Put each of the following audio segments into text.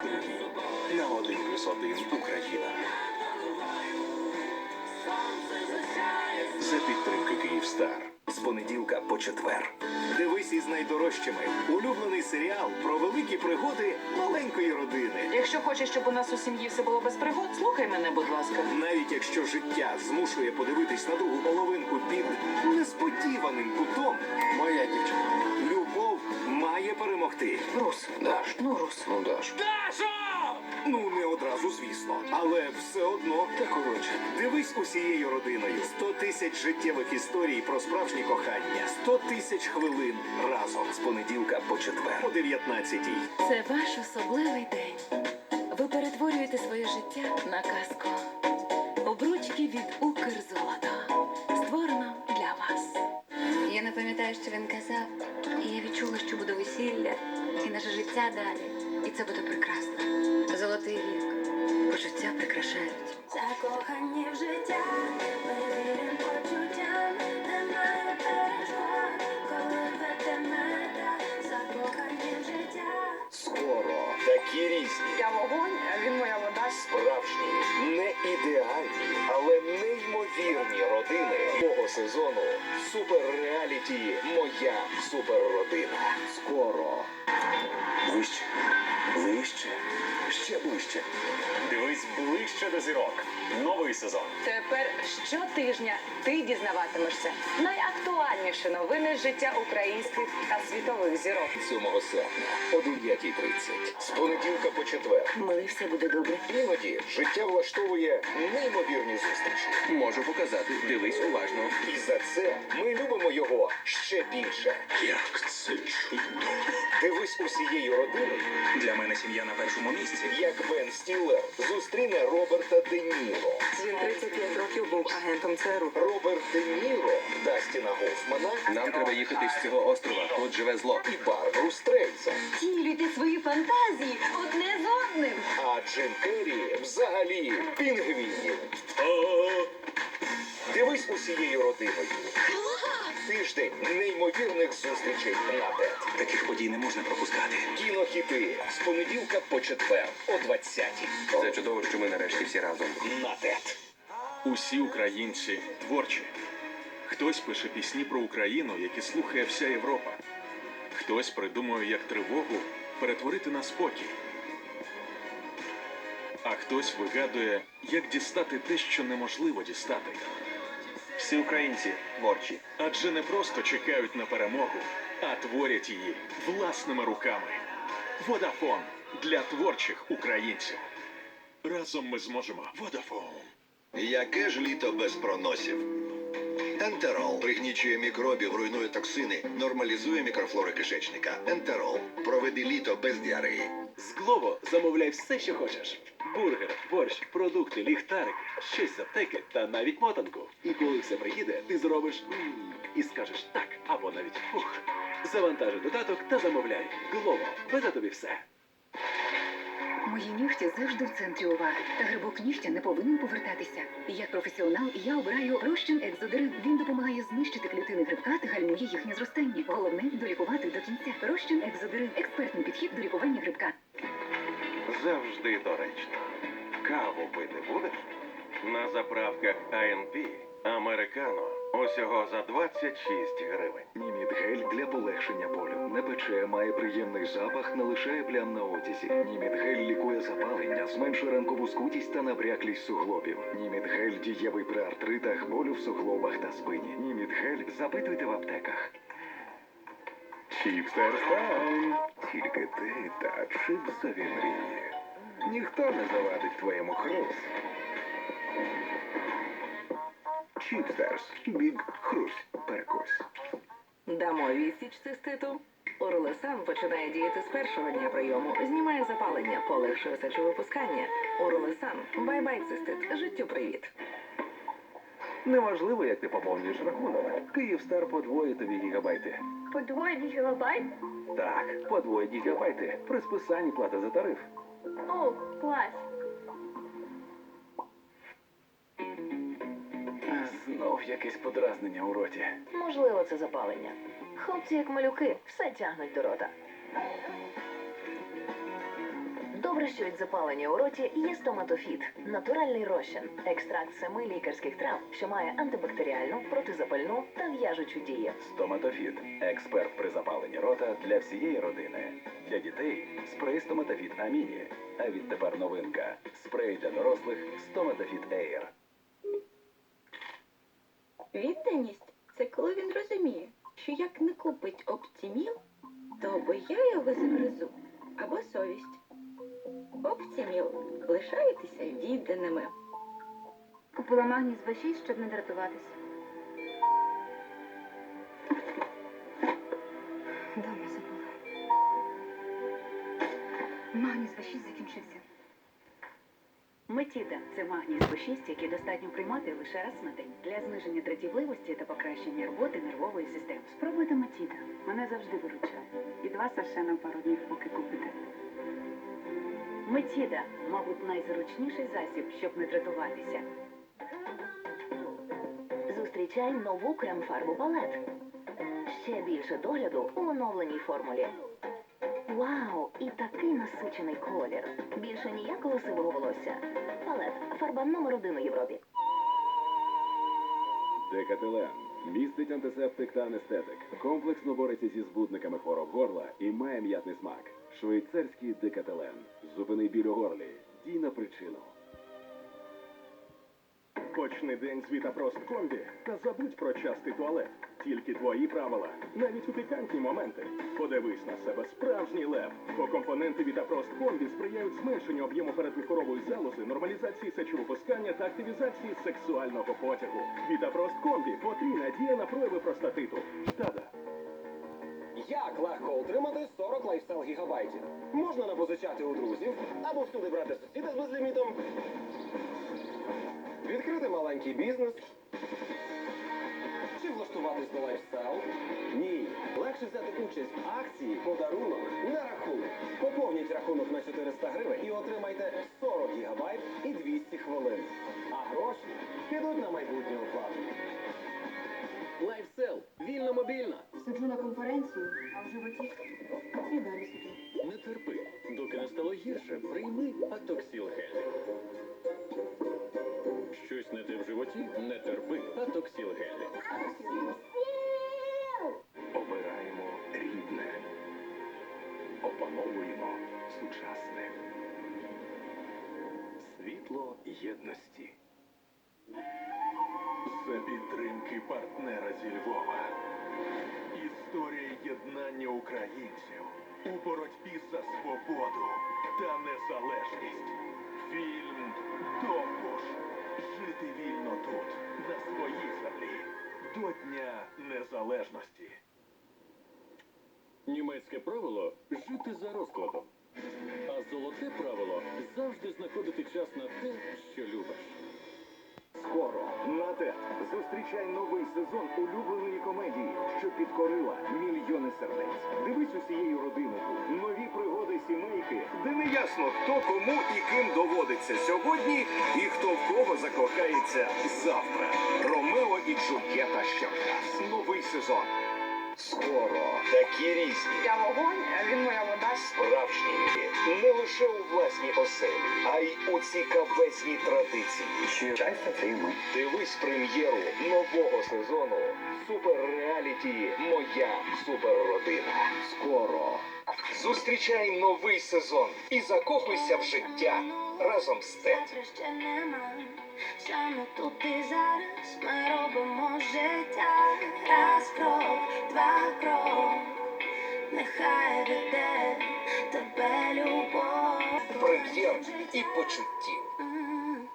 На один плюс один Україна. За підтримки Київстар. З понеділка по четвер. Дивись із найдорожчими. Улюблений серіал про великі пригоди маленької родини. Якщо хочеш, щоб у нас у сім'ї все було без пригод, слухай мене, будь ласка. Навіть якщо життя змушує подивитись на другу половинку під несподіваним кутом, Моя дівчина. Має перемогти. Рус. Даш. Ну, Рус. Ну, Даш. Ну не одразу, звісно, але все одно. Та коротше. Дивись усією родиною. 100 тисяч життєвих історій про справжнє кохання. 100 тисяч хвилин разом з понеділка по четвер о 19-й. Це ваш особливий день. Ви перетворюєте своє життя на казку. Обручки від Укрзолото. Пам'ятаю, що він казав, і я відчула, що буде весілля і наше життя далі. І це буде прекрасно. Золотий вік. Почуття прикрашають. Закохані в життя, ми віримо почуттям, немає перешкод, коли веде мета, закохані в життя. Скоро такі різні, Я вогонь, а він моя вода. справжні, не ідеальні, але неймовірні родини цього сезону. Суперреаліті Моя суперродина. Скоро. Ближче, ближче, ще ближче. Дивись ближче до зірок. Новий сезон. Тепер щотижня ти дізнаватимешся найактуальніші новини з життя українських та світових зірок. 7 серпня о 9.30. З понеділка по четвер. Коли все буде добре. Іноді життя влаштовує неймовірні зустрічі. Можу показати. Дивись уважно. І за це ми любимо його ще більше. Як це чудо. Дивись усією родиною, Для мене сім'я на першому місці. як Бен Стіллер зустріне Роберта Де Ніро. Він 35 років був агентом ЦРУ. Роберт Де Ніро, Дастіна Гофмана Нам треба їхати з цього острова. Тут живе зло. і Барбару Стрейза. Втілюйте свої фантазії одне з одним. А Джим Керрі взагалі пінгвінів. Дивись усією родиною. Тиждень неймовірних зустрічей на ТЕТ. Таких подій не можна пропускати. Кінохіти з понеділка по четвер о 20-й. Це чудово, що ми нарешті всі разом. на ТЕТ. Усі українці творчі. Хтось пише пісні про Україну, які слухає вся Європа. Хтось придумує, як тривогу перетворити на спокій. А хтось вигадує, як дістати те, що неможливо дістати. Всі українці творчі. Адже не просто чекають на перемогу, а творять її власними руками. Водафон для творчих українців. Разом ми зможемо. Водафон. Яке ж літо без проносів? Ентерол пригнічує мікробів, руйнує токсини, нормалізує мікрофлори кишечника. Ентерол. Проведи літо без діареї. З Глово замовляй все, що хочеш. Бургер, борщ, продукти, ліхтарик, щось з аптеки та навіть мотанку. І коли все приїде, ти зробиш і скажеш так або навіть фух. Завантажи додаток та замовляй. Глово, веде тобі все. Мої нігті завжди в центрі уваги. Та грибок нігтя не повинен повертатися. Як професіонал, я обираю розчин екзодерин. Він допомагає знищити клітини грибка та гальмує їхнє зростання. Головне долікувати до кінця. Розчин екзодерин експертний підхід до лікування грибка. Завжди доречно. Каву пити будеш? На заправках АНП Американо усього за 26 гривень. Німіт гель для полегшення болю. Не пече, має приємний запах, не лишає плям на одязі. Німіт гель лікує запалення, зменшує ранкову скутість та набряклість суглобів. Німіт гель дієвий при артритах, болю в суглобах та спині. Німіт гель запитуйте в аптеках. Чіпстер Тайм. Тільки ти та чипсові мрії. Ніхто не завадить твоєму хрус. Чіпстерс. Біг хрусь. Перекусь. Дамо відсіч циститу. Урлесан починає діяти з першого дня прийому. Знімає запалення, полегшує сечовипускання. Урлесан. Бай-бай, цистит. Життю привіт. Неважливо, як ти поповнюєш рахунок. Київстар подвоїть тобі гігабайти. Подвоєний гігабайт? Так, подвоїть гігабайти. При списанні плати за тариф. О, клас. Знов якесь подразнення у роті. Можливо, це запалення. Хлопці, як малюки, все тягнуть до рота. Добре, що від запалення у роті є стоматофіт, натуральний розчин, екстракт семи лікарських трав, що має антибактеріальну, протизапальну та в'яжучу дію. Стоматофіт. Експерт при запаленні рота для всієї родини. Для дітей спрей Стоматофіт Аміні. А відтепер новинка. Спрей для дорослих Стоматофіт Ейр. Відданість це коли він розуміє, що як не купить оптіміл, то або я його загризу, або совість. Оптіміл. Лишайтеся відданими. Купила магніс В6, щоб не дратуватися. Дома забула. Магніс В6 закінчився. Метіда це магній В6, який достатньо приймати лише раз на день для зниження дратівливості та покращення роботи нервової системи. Спробуйте Метіда. Мене завжди виручає. Від вас ще на пару днів, поки купите. Метіда, мабуть, найзручніший засіб, щоб не дратуватися. Зустрічай нову крем-фарбу палет. Ще більше догляду у оновленій формулі. Вау! І такий насичений колір. Більше ніякого сивого волосся. Палет фарба номер один у Європі. Декателен. Містить антисептик та анестетик. Комплексно бореться зі збудниками хвороб горла і має м'ятний смак. Швейцарський декателен. Зупини біль у горлі. Дій на причину. Почни день з Вітапрост комбі та забудь про частий туалет. Тільки твої правила, навіть у пікантні моменти. Подивись на себе справжній лев. Бо компоненти Вітапрост комбі сприяють зменшенню об'єму передміхорової залози, нормалізації сечовипускання та активізації сексуального потягу. Вітапрост комбі потрійна дія на прояви простатиту. Штада. Як легко отримати 40 лайфстайл гігабайтів? Можна напозичати у друзів або всюди брати сусіда з безлімітом. Відкрити маленький бізнес. Чи влаштуватись на лайфстайл? Ні. Легше взяти участь в акції подарунок на рахунок. Поповніть рахунок на 400 гривень і отримайте 40 гігабайт і 200 хвилин. А гроші підуть на майбутнє оплату. Лайфсел. Вільно мобільно. Сиджу на конференцію, а в животі і далі сиджу. Не терпи. Доки не стало гірше, прийми Атоксіл не терпи Атоксіл Гель. Обираємо рідне. Опановуємо сучасне. Світло єдності. За підтримки партнера зі Львова. Історія єднання українців у боротьбі за свободу та незалежність. Фільм Довбуш. Жити вільно тут, на своїй землі. До Дня Незалежності. Німецьке правило жити за розкладом. А золоте правило завжди знаходити час на те, що любиш. Скоро на ТЕТ зустрічай новий сезон улюбленої комедії, що підкорила мільйони сердець. Дивись усією родиною. Нові пригоди сімейки, де не ясно, хто кому і ким доводиться сьогодні, і хто в кого закохається завтра. Ромео і Джульєта Щеркас. Новий сезон. Скоро такі різні. Я вогонь, а він моя вода. Справжні не лише у власній оселі, а й у цікавезній традиції. Щастя це і. Дивись прем'єру нового сезону суперреаліті Моя суперродина. Скоро зустрічай новий сезон і закопуйся в життя разом з ТЕТ. Саме тут і зараз ми робимо життя. Раз крок, два крок. Нехай веде тебе любов. Прем'єр і почуттів. М.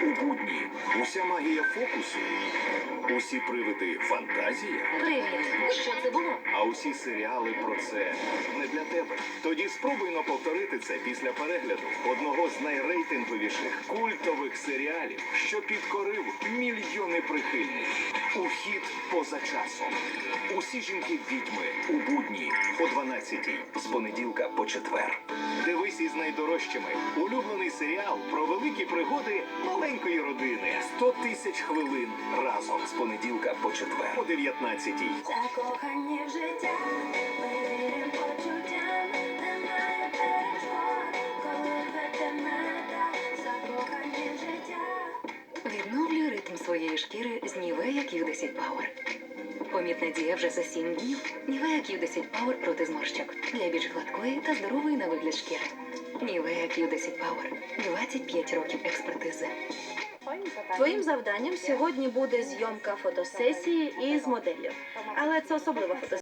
У будні уся магія фокусу, усі привиди фантазія, Привіт. Що це було? а усі серіали про це не для тебе. Тоді спробуйно повторити це після перегляду одного з найрейтинговіших культових серіалів, що підкорив мільйони прихильників. Ухід поза часом. Усі жінки відьми у будні о 12 з понеділка по четвер. Дивись із найдорожчими. Улюблений серіал про великі пригоди маленької родини. 100 тисяч хвилин разом з понеділка по четвер о 19 Закохані в життя, своєї шкіри з Nivea Q10 Power. Помітна дія вже за 7 днів. Нівея Q10 Power проти зморщок. Для більш гладкої та здорової на вигляд шкіри. Нівея Q10 Power. 25 років експертизи. Твоїм завданням сьогодні буде зйомка фотосесії із моделлю. Але це особлива фотосесія.